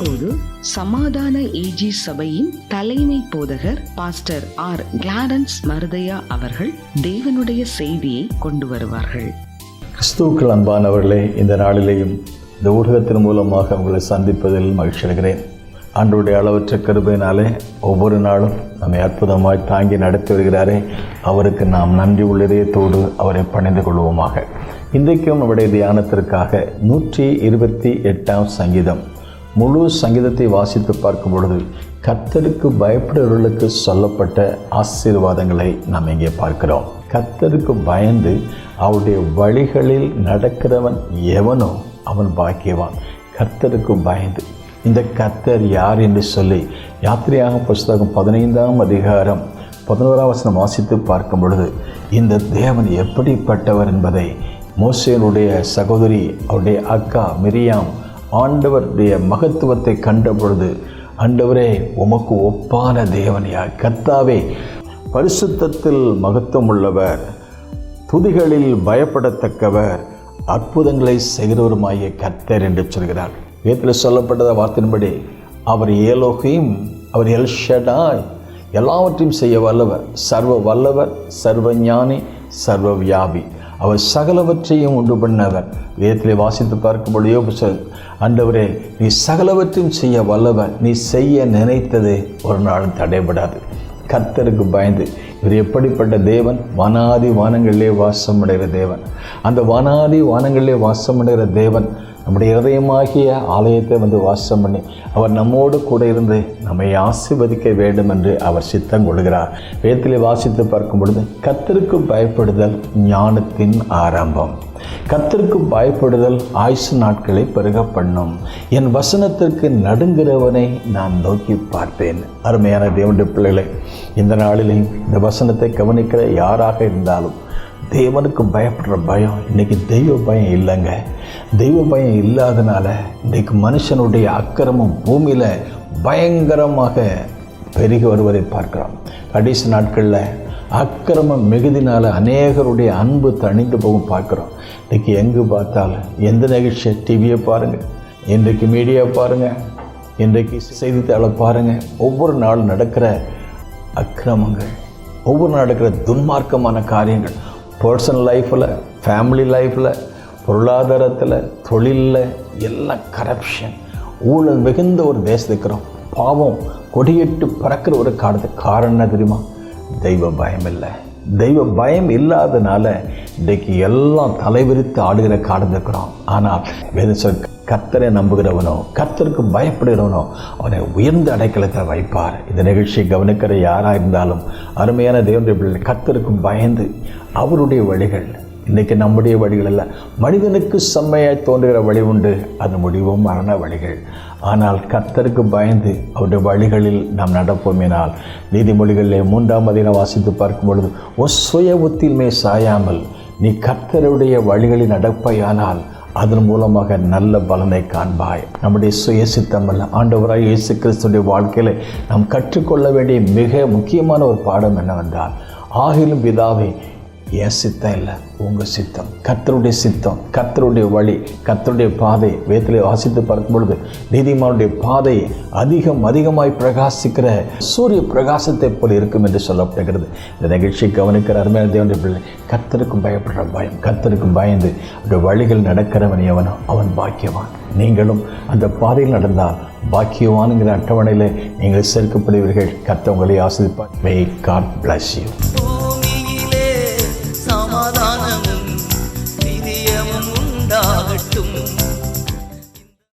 இப்போது சமாதான ஏஜி சபையின் தலைமை போதகர் பாஸ்டர் ஆர் கிளாரன்ஸ் மருதையா அவர்கள் தேவனுடைய செய்தியை கொண்டு வருவார்கள். கிறிஸ்துவுக்கள் அன்பானவர்களே இந்த நாளிலேயும் இந்த ஊடகத்தின் மூலமாக உங்களை சந்திப்பதில் மகிழ்ச்சி அடைகிறேன். ஆண்டுடைய அளவற்ற கருபையினாலே ஒவ்வொரு நாளும் நம்மை அற்புதமாய் தாங்கி நடத்தி வருகிறாரே. அவருக்கு நாம் நன்றி உள்ளதயத்தோடு அவரை பணிந்து கொள்வோமாக. இன்றைக்கும் நம்முடைய தியானத்திற்காக நூற்றி இருபத்தி எட்டாம் சங்கீதம். முழு சங்கீதத்தை வாசித்து பார்க்கும் பொழுது கர்த்தருக்கு பயப்படுறவர்களுக்கு சொல்லப்பட்ட ஆசீர்வாதங்களை நாம் இங்கே பார்க்கிறோம். கர்த்தருக்கு பயந்து அவருடைய வழிகளில் நடக்கிறவன் எவனோ அவன் பாக்கியவான். கத்தருக்கு பயந்து. இந்த கர்த்தர் யார் என்று சொல்லி யாத்திரையாக புஸ்தகம் பதினைந்தாம் அதிகாரம் பதினோராம் வசனம் வாசித்து பார்க்கும் பொழுது இந்த தேவன் எப்படிப்பட்டவர் என்பதை மோசேனுடைய சகோதரி அவருடைய அக்கா மிரியாம் ஆண்டவருடைய மகத்துவத்தை கண்ட பொழுது ஆண்டவரே உமக்கு ஒப்பான தேவனையா கர்த்தாவே பரிசுத்தத்தில் மகத்துவம் உள்ளவர் துதிகளில் பயப்படத்தக்கவர் அற்புதங்களை செய்கிறவருமாகிய கர்த்தர் என்று சொல்கிறார். வேதத்தில் சொல்லப்பட்டத வார்த்தையின்படி அவர் ஏலோகையும் அவர் எல்ஷடாய் எல்லாவற்றையும் செய்ய வல்லவர். சர்வ வல்லவர் சர்வ ஞானி சர்வ வியாபி. அவர் சகலவற்றையும் உண்டு பண்ணவர் வேதத்திலே வாசித்து பார்க்கும்போது யோபு ஆண்டவரே நீ சகலவற்றையும் செய்ய வல்லவர் நீ செய்ய நினைத்தது ஒரு நாளும் தடைபடாது. கர்த்தருக்கு பயந்து இவர் எப்படிப்பட்ட தேவன்? வானாதி வானங்களிலே வாசம் அடைகிற தேவன். அந்த வானாதி வானங்களிலே வாசம் அடைகிற தேவன் நம்முடைய இதயமாகிய ஆலயத்தை வந்து வாசம் பண்ணி அவர் நம்மோடு கூட இருந்து நம்மை ஆசிர்வதிக்க வேண்டும் என்று அவர் சித்தம் கொள்கிறார். வேத்திலே வாசித்து பார்க்கும் பொழுது கத்திற்கு பயப்படுதல் ஞானத்தின் ஆரம்பம். கத்திற்கு பயப்படுதல் ஆயுசு நாட்களை பெருக பண்ணும். என் வசனத்திற்கு நடுங்கிறவனை நான் நோக்கி பார்ப்பேன். அருமையான தேவனுடைய பிள்ளைகளை இந்த நாளிலே இந்த வசனத்தை கவனிக்கிற யாராக இருந்தாலும் தேவனுக்கு பயப்படுற பயம் இன்றைக்கி தெய்வ பயம் இல்லைங்க. தெய்வ பயம் இல்லாதனால இன்றைக்கு மனுஷனுடைய அக்கிரமம் பூமியில் பயங்கரமாக பெருகி வருவதை பார்க்கிறோம். கடைசி நாட்களில் அக்கிரமம் மிகுதினால் அநேகருடைய அன்பு தணிந்து போகும் பார்க்குறோம். இன்றைக்கி எங்கு பார்த்தாலும் எந்த நிகழ்ச்சியை டிவியை பாருங்கள் இன்றைக்கு மீடியா பாருங்கள் இன்றைக்கு செய்தித்தாளை பாருங்கள் ஒவ்வொரு நாளும் நடக்கிற அக்கிரமங்கள் ஒவ்வொரு நாள் நடக்கிற துன்மார்க்கமான காரியங்கள் பர்சனல் லைஃப்பில் ஃபேமிலி லைஃப்பில் பொருளாதாரத்தில் தொழிலில் எல்லாம் கரப்ஷன் ஊழல் மிகுந்த ஒரு தேசத்துக்கிறோம் பாவம் கொடியிட்டு பறக்கிற ஒரு காலத்து காரணம் என்ன தெரியுமா? தெய்வ பயம் இல்லை. தெய்வ பயம் இல்லாதனால இன்றைக்கு எல்லாம் தலைவிரித்து ஆடுகிற காலம் இருக்கிறோம். ஆனால் வேத கத்தரை நம்புகிறவனோ கத்தருக்கு பயப்படுகிறவனோ அவனை உயர்ந்த அடைக்கலத்தில் வைப்பார். இந்த நிகழ்ச்சியை கவனிக்கிற யாராக இருந்தாலும் அருமையான தேவனுடைய பிள்ளை பயந்து அவருடைய வழிகள். இன்றைக்கி நம்முடைய வழிகள் அல்ல மனிதனுக்கு செம்மையாக தோன்றுகிற வழி உண்டு. அது முடிவும் மரண வழிகள். ஆனால் கர்த்தருக்கு பயந்து அவருடைய வழிகளில் நாம் நடப்போமேனால் நீதிமொழிகளிலே மூன்றாம் அதிகம் வாசித்து பார்க்கும் பொழுது ஒ சுய ஒத்தில்மே சாயாமல் நீ கர்த்தருடைய வழிகளில் நடப்பையானால் அதன் மூலமாக நல்ல பலனை காண்பாய். நம்முடைய சுய சித்தம் அல்ல ஆண்டவராய் இயேசு கிறிஸ்துடைய வாழ்க்கையில் நாம் கற்றுக்கொள்ள வேண்டிய மிக முக்கியமான ஒரு பாடம் என்னவென்றால் ஆகிலும் பிதாவே என் சித்தம் இல்லை உங்கள் சித்தம். கத்தருடைய சித்தம் கத்தருடைய வழி கத்தருடைய பாதை வேத்திலே வாசித்து பார்க்கும் பொழுது நீதிமானுடைய பாதை அதிகம் அதிகமாய் பிரகாசிக்கிற சூரிய பிரகாசத்தை போல் இருக்கும் என்று சொல்லப்படுகிறது. இந்த நிகழ்ச்சியை கவனிக்கிற அருமையான தேவனுடைய பிள்ளை கத்தருக்கும் பயப்படுற பயம் கத்தருக்கும் பயந்து அவருடைய வழிகள் நடக்கிறவன் எவனோ அவன் பாக்கியவான். நீங்களும் அந்த பாதையில் நடந்தால் பாக்கியவானுங்கிற அட்டவணையில் நீங்கள் சேர்க்கப்படுவீர்கள். கத்தவங்களை ஆசிரிப்பார் மே காட் பிளஸ் யூ சமாதானமும் பிரியமும் உண்டாகட்டும்